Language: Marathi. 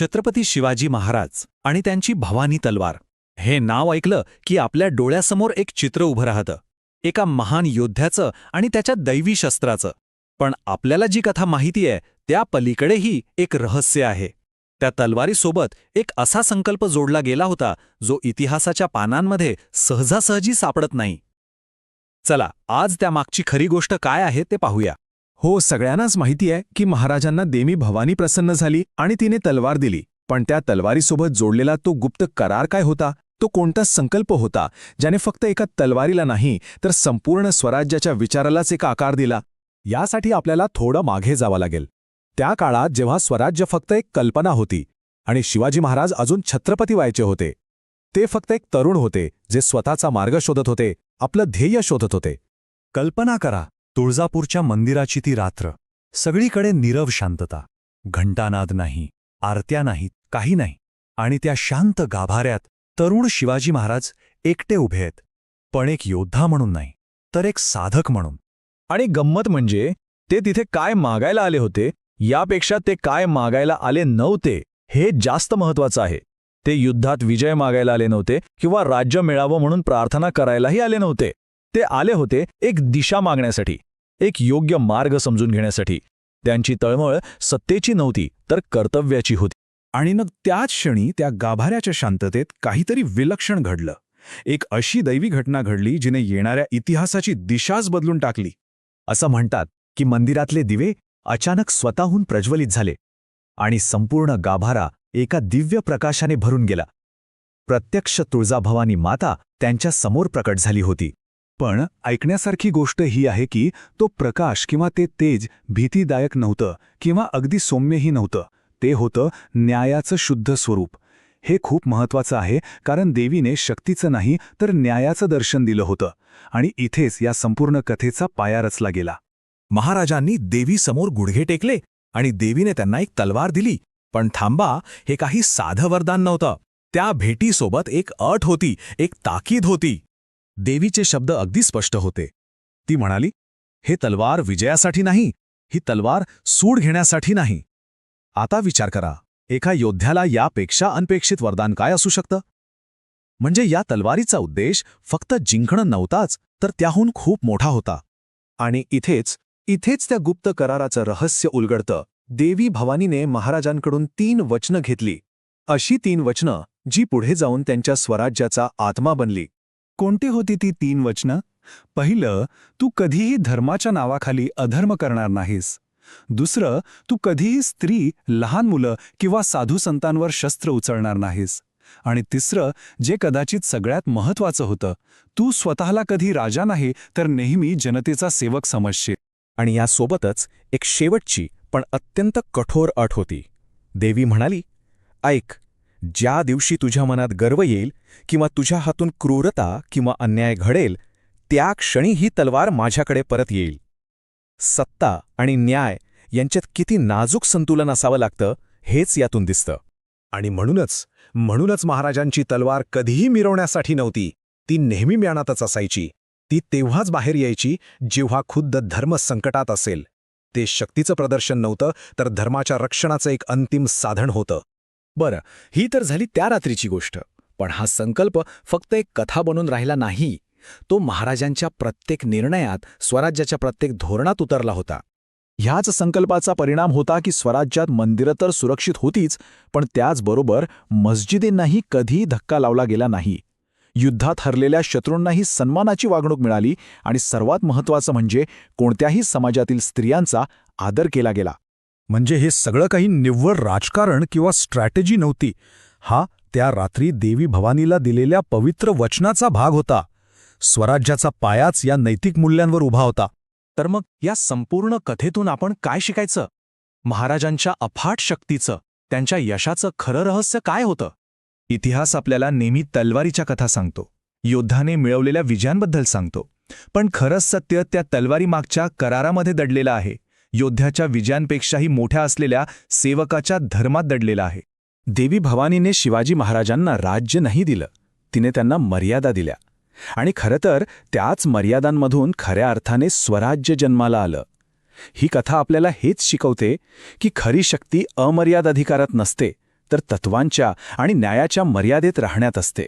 छत्रपती शिवाजी महाराज आणि त्यांची भवानी तलवार. हे नाव ऐकलं की आपल्या डोळ्यासमोर एक चित्र उभं राहतं. एका महान योद्ध्याचं आणि त्याच्या दैवी शस्त्राचं. पण आपल्याला जी कथा माहिती आहे त्या पलीकडेही एक रहस्य आहे. त्या तलवारीसोबत एक असा संकल्प जोडला गेला होता जो इतिहासाच्या पानांमध्ये सहजासहजी सापडत नाही. चला आज त्यामागची खरी गोष्ट काय आहे ते पाहूया. हो सगळ्यांनाच माहिती आहे की महाराजांना देवी भवानी प्रसन्न झाली आणि तिने तलवार दिली. पण त्या तलवारीसोबत जोडलेला तो गुप्त करार काय होता? तो कोणता संकल्प होता? ज्याने फक्त एका तलवारीला नाही तर संपूर्ण स्वराज्याच्या विचारालाच एक आकार दिला. यासाठी आपल्याला थोडं मागे जावं लागेल. त्या काळात जेव्हा स्वराज्य फक्त एक कल्पना होती आणि शिवाजी महाराज अजून छत्रपती व्हायचे होते ते फक्त एक तरुण होते जे स्वतःचा मार्ग शोधत होते आपलं ध्येय शोधत होते. कल्पना करा. तुळजापूरच्या मंदिराची ती रात्र. सगळीकडे नीरव शांतता. घंटानाद नाही आरत्या नाहीत काही नाही. आणि त्या शांत गाभाऱ्यात तरुण शिवाजी महाराज एकटे उभे आहेत. पण एक योद्धा म्हणून नाही तर एक साधक म्हणून. आणि गंमत म्हणजे ते तिथे काय मागायला आले होते यापेक्षा ते काय मागायला आले नव्हते हे जास्त महत्वाचं आहे. ते युद्धात विजय मागायला आले नव्हते किंवा राज्य मिळावं म्हणून प्रार्थना करायलाही आले नव्हते. ते आले होते एक दिशा मागण्यासाठी एक योग्य मार्ग समजून घेण्यासाठी. त्यांची तळमळ सत्तेची नव्हती तर कर्तव्याची होती. आणि मग त्याच क्षणी त्या गाभाऱ्याच्या शांततेत काहीतरी विलक्षण घडलं. एक अशी दैवी घटना घडली जिने येणाऱ्या इतिहासाची दिशाच बदलून टाकली. असं म्हणतात की मंदिरातले दिवे अचानक स्वतःहून प्रज्वलित झाले आणि संपूर्ण गाभारा एका दिव्य प्रकाशाने भरून गेला. प्रत्यक्ष तुळजाभवानी माता त्यांच्यासमोर प्रकट झाली होती. पण ऐकण्यासारखी गोष्ट ही आहे की तो प्रकाश किंवा ते तेज भीतीदायक नव्हतं किंवा अगदी सौम्यही नव्हतं. ते होतं न्यायाचं शुद्ध स्वरूप. हे खूप महत्वाचं आहे कारण देवीने शक्तीचं नाही तर न्यायाचं दर्शन दिलं होतं आणि इथेच या संपूर्ण कथेचा पाया रचला गेला. महाराजांनी देवीसमोर गुडघे टेकले आणि देवीने त्यांना एक तलवार दिली. पण थांबा हे काही साधं वरदान नव्हतं. त्या भेटीसोबत एक अट होती एक ताकीद होती. देवीचे शब्द अगदी स्पष्ट होते. ती म्हणाली हे तलवार विजयासाठी नाही ही तलवार सूड घेण्यासाठी नाही. आता विचार करा एका योद्ध्याला यापेक्षा अनपेक्षित वरदान काय असू शकतं? म्हणजे या तलवारीचा उद्देश फक्त जिंकणं नव्हताच तर त्याहून खूप मोठा होता. आणि इथेच इथेच त्या गुप्त कराराचं रहस्य उलगडतं. देवी भवानीने महाराजांकडून तीन वचनं घेतली. अशी तीन वचनं जी पुढे जाऊन त्यांच्या स्वराज्याचा आत्मा बनली. कोणती होती ती तीन वचनं? पहिलं तू कधीही धर्माच्या नावाखाली अधर्म करणार नाहीस. दुसरं तू कधीही स्त्री लहान मुलं किंवा साधू संतांवर शस्त्र उचलणार नाहीस. आणि तिसरं जे कदाचित सगळ्यात महत्वाचं होतं तू स्वतःला कधी राजा नाही तर नेहमी जनतेचा सेवक समजशील. आणि यासोबतच एक शेवटची पण अत्यंत कठोर अट होती. देवी म्हणाली ऐक ज्या दिवशी तुझ्या मनात गर्व येईल किंवा तुझ्या हातून क्रूरता किंवा अन्याय घडेल त्या क्षणी ही तलवार माझ्याकडे परत येईल. सत्ता आणि न्याय यांच्यात किती नाजूक संतुलन असावं लागतं हेच यातून दिसतं. आणि म्हणूनच म्हणूनच महाराजांची तलवार कधीही मिरवण्यासाठी नव्हती. ती नेहमी म्यानातच असायची. ती तेव्हाच बाहेर यायची जेव्हा खुद्द धर्म संकटात असेल. ते शक्तीचं प्रदर्शन नव्हतं तर धर्माच्या रक्षणाचं एक अंतिम साधन होतं. बरं ही तर झाली त्या रात्रीची गोष्ट. पण हा संकल्प फक्त एक कथा बनून राहिला नाही. तो महाराजांच्या प्रत्येक निर्णयात स्वराज्याच्या प्रत्येक धोरणात उतरला होता. ह्याच संकल्पाचा परिणाम होता की स्वराज्यात मंदिरं तर सुरक्षित होतीच पण त्याचबरोबर मस्जिदींनाही कधीही धक्का लावला गेला नाही. युद्धात हरलेल्या शत्रूंनाही सन्मानाची वागणूक मिळाली आणि सर्वात महत्त्वाचं म्हणजे कोणत्याही समाजातील स्त्रियांचा आदर केला गेला. म्हणजे हे सगळं काही निव्वळ राजकारण किंवा स्ट्रॅटेजी नव्हती. हा त्या रात्री देवी भवानीला दिलेल्या पवित्र वचनाचा भाग होता. स्वराज्याचा पायाच या नैतिक मूल्यांवर उभा होता. तर मग या संपूर्ण कथेतून आपण काय शिकायचं? महाराजांच्या अफाट शक्तीचं त्यांच्या यशाचं खरं रहस्य काय होतं? इतिहास आपल्याला नेहमी तलवारीच्या कथा सांगतो. योद्धाने मिळवलेल्या विजयांबद्दल सांगतो. पण खरंच सत्य त्या तलवारीमागच्या करारामध्ये दडलेलं आहे. योद्ध्याच्या विजयांपेक्षाही मोठ्या असलेल्या सेवकाच्या धर्मात दडलेला आहे. देवी भवानीने शिवाजी महाराजांना राज्य नाही दिलं तिने त्यांना मर्यादा दिल्या. आणि खरं तर त्याच मर्यादांमधून खऱ्या अर्थाने स्वराज्य जन्माला आलं. ही कथा आपल्याला हेच शिकवते की खरी शक्ती अमर्याद अधिकारात नसते तर तत्वांच्या आणि न्यायाच्या मर्यादेत राहण्यात असते.